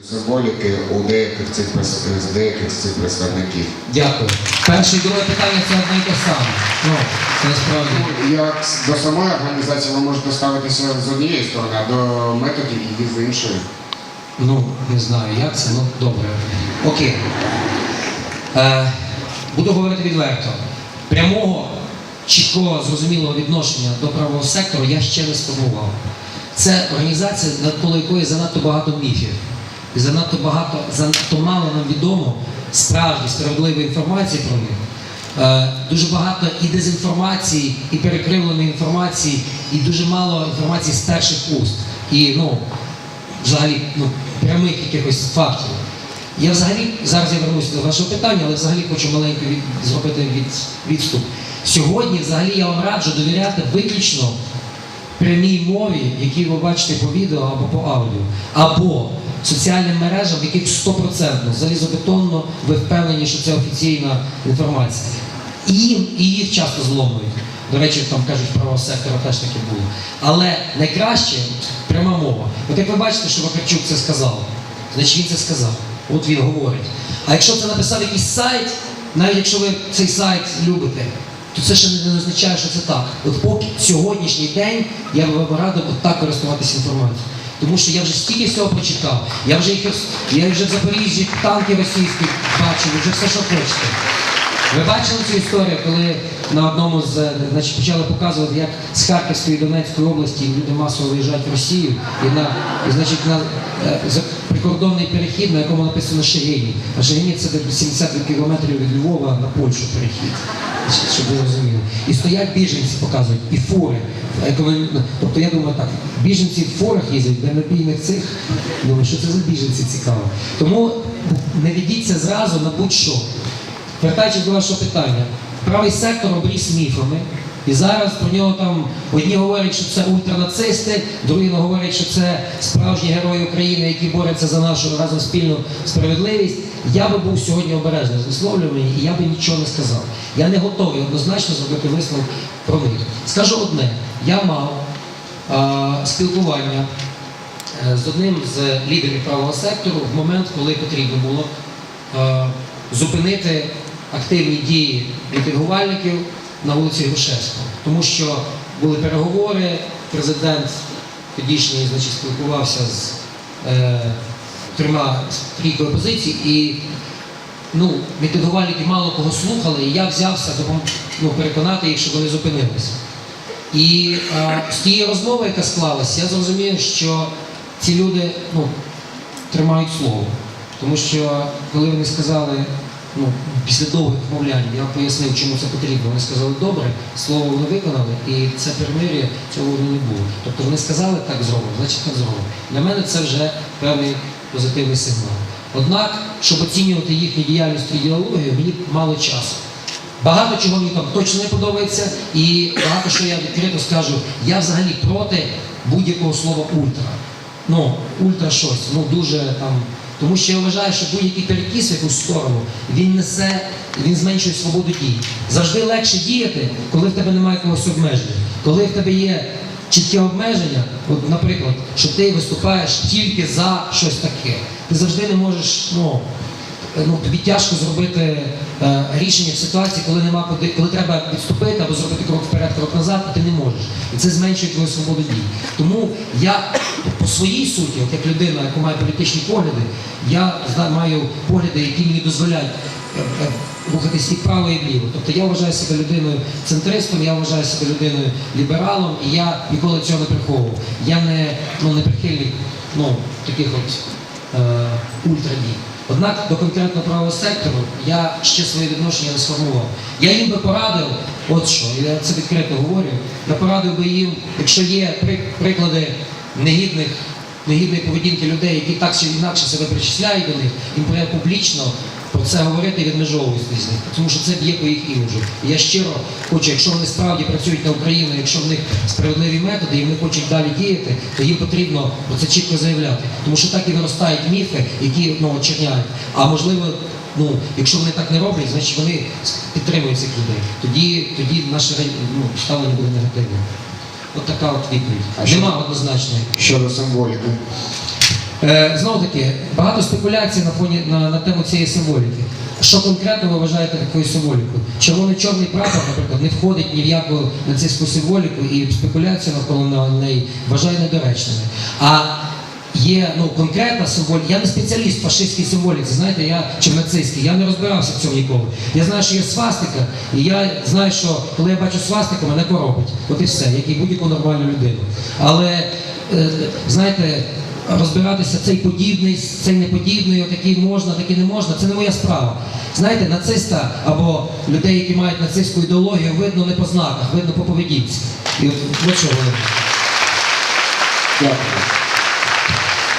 Символіки у деяких цих з деяких з цих представників. Дякую. Перше і друге питання це одне і те саме. Ну, це насправді. Як до самої організації ви можете ставитися з однієї сторони, а до методів її з іншої. Ну, не знаю, як це, ну добре. Окей. Е, буду говорити відверто. Прямого, чіткого, зрозумілого відношення до правого сектору я ще не сформував. Це організація, навколо якої занадто багато міфів. І занадто багато, занадто мало нам відомо справді справедливої інформації про них. Е, дуже багато і дезінформації, і перекривленої інформації, і дуже мало інформації з перших уст. І ну, взагалі ну, прямих якихось фактів. Я взагалі, зараз я вернуся до вашого питання, але взагалі хочу маленько від, зробити від, відступ. Сьогодні взагалі я вам раджу довіряти виключно прямій мові, які ви бачите по відео або по аудіо, або соціальним мережам, в яких 100% залізобетонно ви впевнені, що це офіційна інформація. І і їх часто зломують. До речі, там кажуть, правого сектора теж таке було. Але найкраще пряма мова. От як ви бачите, що Вакарчук це сказав, значить він це сказав. От він говорить. А якщо це написав якийсь сайт, навіть якщо ви цей сайт любите, то це ще не означає, що це так. От поки сьогоднішній день я би вам радив так користуватися інформацією. Тому що я вже стільки всього прочитав, я вже їх я вже в Запоріжжі танки російські бачив, вже все, що хочете. Ви бачили цю історію, коли на одному з е, значить, почали показувати, як з Харківської і Донецької області люди масово виїжджають в Росію і на і, значить, на е, за- прикордонний перехід, на якому написано Шегині. А Шегині це десь 70 кілометрів від Львова на Польщу перехід. Щоб ви розуміли. І стоять біженці, показують, і фури. Тобто я думаю так, біженці в фурах їздять, дальнобійних цих. Думаю, що це за біженці цікаво. Тому не ведіться зразу на будь-що. Вертаючись до вашого питання, правий сектор обріс міфами. І зараз про нього там одні говорять, що це ультранацисти, другі говорять, що це справжні герої України, які борються за нашу разом спільну справедливість. Я би був сьогодні обережний з висловлюваннями, і я би нічого не сказав. Я не готовий однозначно зробити висновок про них. Скажу одне: я мав е, спілкування з одним з лідерів правого сектору в момент, коли потрібно було е, зупинити активні дії мітингувальників на вулиці Грушевського. Тому що були переговори, президент тодішній значить, спілкувався з е, трьома трійкою опозиції, і ну, мітингувальники мало кого слухали, і я взявся ну, переконати їх, щоб вони зупинилися. І е, з тієї розмови, яка склалася, я зрозумів, що ці люди ну, тримають слово. Тому що коли вони сказали, ну, після довгих вмовлянь, я пояснив, чому це потрібно. Вони сказали, добре, слово вони виконали, і це перемир'я цього не було. Тобто вони сказали так зробимо, значить так зробимо. Для мене це вже певний позитивний сигнал. Однак, щоб оцінювати їхню діяльність і ідеологію, мені мало часу. Багато чого мені там точно не подобається, і багато що я відкрито скажу, я взагалі проти будь-якого слова ультра. Ну, ультра щось, ну дуже там. Тому що я вважаю, що будь-який перекіс в якусь сторону, він несе, він зменшує свободу дій. Завжди легше діяти, коли в тебе немає якогось обмеження. Коли в тебе є чітке обмеження, от, наприклад, що ти виступаєш тільки за щось таке, ти завжди не можеш, ну, ну, тобі тяжко зробити е, рішення в ситуації, коли нема куди, коли треба відступити або зробити крок вперед, крок назад, а ти не можеш. І це зменшує твою свободу дій. Тому я по своїй суті, от як людина, яка має політичні погляди, я маю погляди, які мені дозволяють. е, е, Рухатись і вправо, і вліво. Тобто я вважаю себе людиною центристом, я вважаю себе людиною лібералом, і я ніколи цього не приховував. Я не, ну, не прихильник ну, таких от е, ультрадій. Однак до конкретно правого сектору я ще своє відношення не сформував. Я їм би порадив, от що, я це відкрито говорю, я порадив би їм, якщо є приклади негідних, негідної поведінки людей, які так чи інакше себе причисляють до них, їм треба публічно про це говорити і відмежовуватися з них, тому що це б'є по їх іміджу. І я щиро хочу, якщо вони справді працюють на Україну, якщо в них справедливі методи і вони хочуть далі діяти, то їм потрібно про це чітко заявляти. Тому що так і виростають міфи, які ну, очерняють. А можливо, ну, якщо вони так не роблять, значить вони підтримують цих людей. Тоді, тоді наше ну, ставлення буде негативним. От така от відповідь. А що- Нема однозначної. Щодо символіки. Е, знову таки, багато спекуляцій на фоні на, на тему цієї символіки. Що конкретно ви вважаєте такою символікою? Червоно-чорний прапор, наприклад, не входить ні в яку нацистську символіку і спекуляцію навколо на- неї вважає недоречними. А є ну, конкретна символіка. Я не спеціаліст фашистській символіці, знаєте, я чи нацистській, я не розбирався в цьому ніколи. Я знаю, що є свастика, і я знаю, що коли я бачу свастику, мене коробить. От і все, як і будь-яку нормальну людину. Але е, знаєте, розбиратися цей подібний, цей неподібний, отакий можна, такий не можна, це не моя справа. Знаєте, нациста або людей, які мають нацистську ідеологію, видно не по знаках, видно по поведінці. І от, от вони. Дякую.